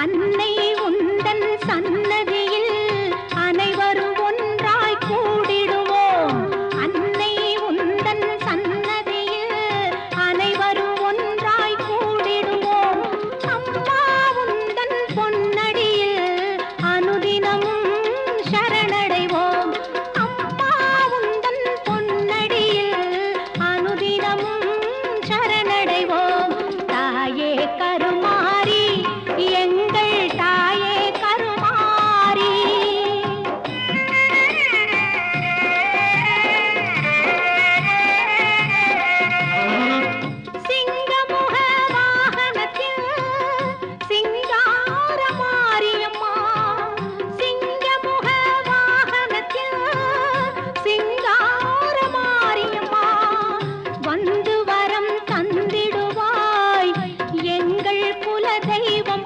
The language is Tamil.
அன்னை உந்தன் சன் కుల దైవం